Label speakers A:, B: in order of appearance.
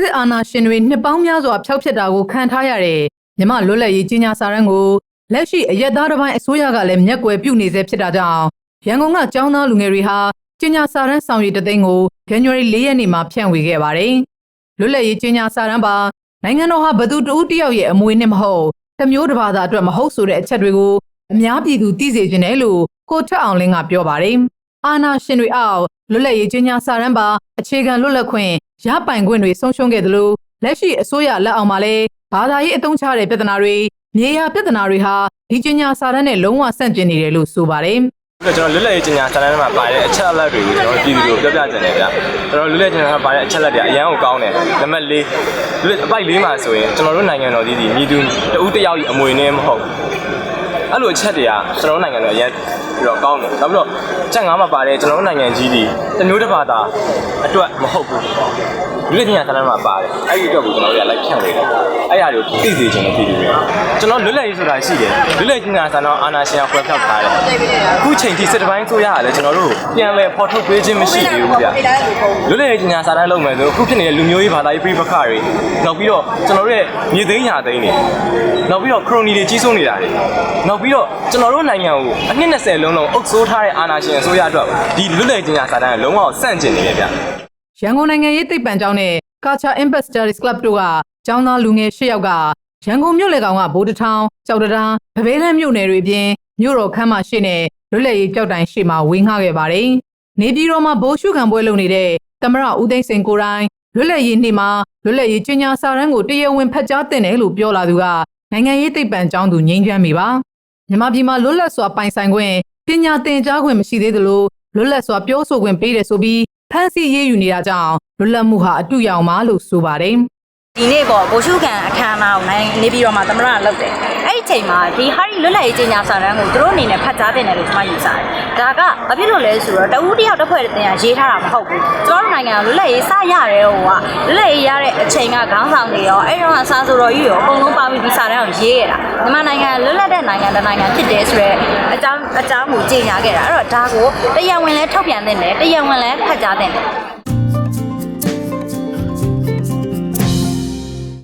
A: စစ်အာဏာရှင်တွေနှစ်ပေါင်းများစွာဖျောက်ဖျက်တာကိုခံထားရတဲ့မြမလွတ်လပ်ရေးကြီးညာစာရန်ကိုလက်ရှိအရက်သားတစ်ပိုင်းအစိုးရကလည်းမျက်ကွယ်ပြုနေစေဖြစ်တာကြောင့်ရန်ကုန်ကကျောင်းသားလူငယ်တွေဟာကြီးညာစာရန်ဆောင်ရည်တသိန်းကို January 4ရက်နေ့မှာဖြန့်ဝေခဲ့ပါတယ်။လွတ်လပ်ရေးကြီးညာစာရန်ပါနိုင်ငံတော်ဟာဘသူတဦးတစ်ယောက်ရဲ့အမွေနဲ့မဟုတ်တစ်မျိုးတစ်ဘာသာအတွက်မဟုတ်ဆိုတဲ့အချက်တွေကိုအများပြည်သူသိစေချင်တယ်လို့ကိုထက်အောင်လင်းကပြောပါတယ်။အာနာရှင်တွေအောက်လွတ်လပ်ရေးကြီးညာစာရန်ပါအခြေခံလွတ်လပ်ခွင့် ရပိုင်ခွင့်တွေဆုံးရှုံးခဲ့သလိုလက်ရှိအစိုးရလက်အောက်မှာလည်းဘာသာရေးအသုံးချတဲ့ပြဿနာတွေမြေယာပြဿနာတွေဟာဒီကြီးညာစာရန်နဲ့လုံးဝဆန့်ကျင်နေတယ်လို့ဆိုပါတယ်
B: ပြီးတော့ကျွန်တော်လွတ်လပ်ရေးကျင်ညာစာတမ်းထဲမှာပါတဲ့အချက်အလက်တွေကိုကျွန်တော်ပြည်သူတွေကိုပြောပြချင်တယ်ဗျာကျွန်တော်လွတ်လပ်ရေးကျင်ညာထဲမှာပါတဲ့အချက်အလက်တွေအရန်ကိုကောင်းတယ်နံပါတ်၄လွတ်အပိုက်၄မှာဆိုရင်ကျွန်တော်တို့နိုင်ငံတော်ကြီးဒီမြည်သူတဦးတစ်ယောက်ကြီးအမွေနဲ့မဟုတ် အဲ့လိုအချက်တွေကကျွန်တော်တို့နိုင်ငံတော်အရန်ပြီးတော့ကောင်းတယ်နောက်ပြီးတော့ချက်၅မှာပါတဲ့ကျွန်တော်တို့နိုင်ငံကြီးဒီတစ်မျိုးတစ်ပါတာအတွက်မဟုတ်ဘူးလွတ်လပ်ရေးကျင်ညာစာတမ်းမှာပါတယ်အဲ့ဒီအတွက်ကိုကျွန်တော်တို့ကလိုက်ဖြန့်နေတယ်အဲ့အရာတွေကိုသိစေချင်တယ်ပြည်သူတွေ ကျွန်တော်လွတ်လပ်ရေးဆိုတာရှိတယ်လွတ်လပ်ရေးကျင်ညာစာတမ်းအာနာရှင်ကခွဲဖြောက်ထားတယ်အခုချိန်ထိစစ်တပိုင်းဆိုရရလဲကျွန်တော်တို့ပြန်လဲပေါ်ထုတ်ပေးခြင်းမရှိသေးဘူးဗျလွတ်လပ်ရေးညာစာတမ်းလုပ်မယ်ဆိုအခုဖြစ်နေတဲ့လူမျိုးရေးဘာသာရေးပြိပခါတွေနောက်ပြီးတော့ကျွန်တော်တို့ရဲ့မြေသိမ်းညာသိမ်းတွေနောက်ပြီးတော့ခရိုနီတွေကြီးစိုးနေတာတွေနောက်ပြီးတော့ကျွန်တော်တို့နိုင်ငံကိုအနှစ်20လုံးလုံးအုပ်စိုးထားတဲ့အာဏာရှင်အစိုးရအတွက်ဒီလွတ်လပ်ရေးညာစာတမ်းကလုံးဝဆန့်ကျင်နေတယ်ဗျ။
A: ရန်ကုန်နိုင်ငံရေးသိပ္ပံကျောင်းနဲ့ Culture Ambassadors Club တို့ကကျောင်းသားလူငယ်၈ယောက်က ရန်ကုန်မြို့လေကောင်ကဗိုလ်တထောင်ကြောက်တံဗဘေးလန်းမြို့နယ်တွေအပြင်မြို့တော်ခမ်းမရှိနဲ့လွတ်လပ်ရေးကြောက်တိုင်ရှိမှာဝေငှခဲ့ပါတယ်။နေပြည်တော်မှာဘိုးရှုခံပွဲလုပ်နေတဲ့သမရဦးသိန်းစိန်ကိုယ်တိုင်လွတ်လပ်ရေးနေ့မှာလွတ်လပ်ရေးကျင်းညာစာရန်ကိုတရားဝင်ဖတ်ကြားတင်တယ်လို့ပြောလာသူကနိုင်ငံရေးသိပ္ပံကျောင်းသူငိမ့်ချမ်းမိပါ။မြန်မာပြည်မှာလွတ်လပ်စွာပိုင်ဆိုင်ခွင့်ပညာသင်ကြားခွင့်မရှိသေးသလိုလွတ်လပ်စွာပြောဆိုခွင့်ပေးတယ်ဆိုပြီးဖမ်းဆီးရေးယူနေတာကြောင့်လွတ်လပ်မှုဟာအတူရောင်ပါလို့ဆိုပါတယ်။
C: ဒီနေ့ပေါ့ဘိုရှုခံအခမ်းအနားကိုနိုင်နေပြီးတော့မှသမရကလုပ်တယ်အဲ့ဒီချိန်မှာဒီဟာရီလွတ်လပ်ရေးကြေညာစာတမ်းကိုသူတို့အနေနဲ့ဖတ်ကြားတင်တယ်လို့ကျွန်မယူဆတယ်ဒါကဘာဖြစ်လို့လဲဆိုတော့တဦးတစ်ယောက်တစ်ဖွဲ့တင်ရရေးထားတာမဟုတ်ဘူးကျွန်တော်တို့နိုင်ငံကလွတ်လပ်ရေးစရတယ်ဟိုကလွတ်လပ်ရေးရတဲ့အချိန်ကခေါင်းဆောင်တွေရောအဲ့တော့စာဆိုတော်ကြီးရောအကုန်လုံးပါပြီးဒီစာတမ်းကိုရေးရတာမြန်မာနိုင်ငံလွတ်လပ်တဲ့နိုင်ငံတစ်နိုင်ငံဖြစ်တယ်ဆိုတော့အကြောင်းအကြောင်းကိုကြေညာခဲ့တာအဲ့တော့ဒါကိုတရားဝင်လဲထုတ်ပြန်တင်တယ်တရားဝင်လဲဖတ်ကြားတင်တယ်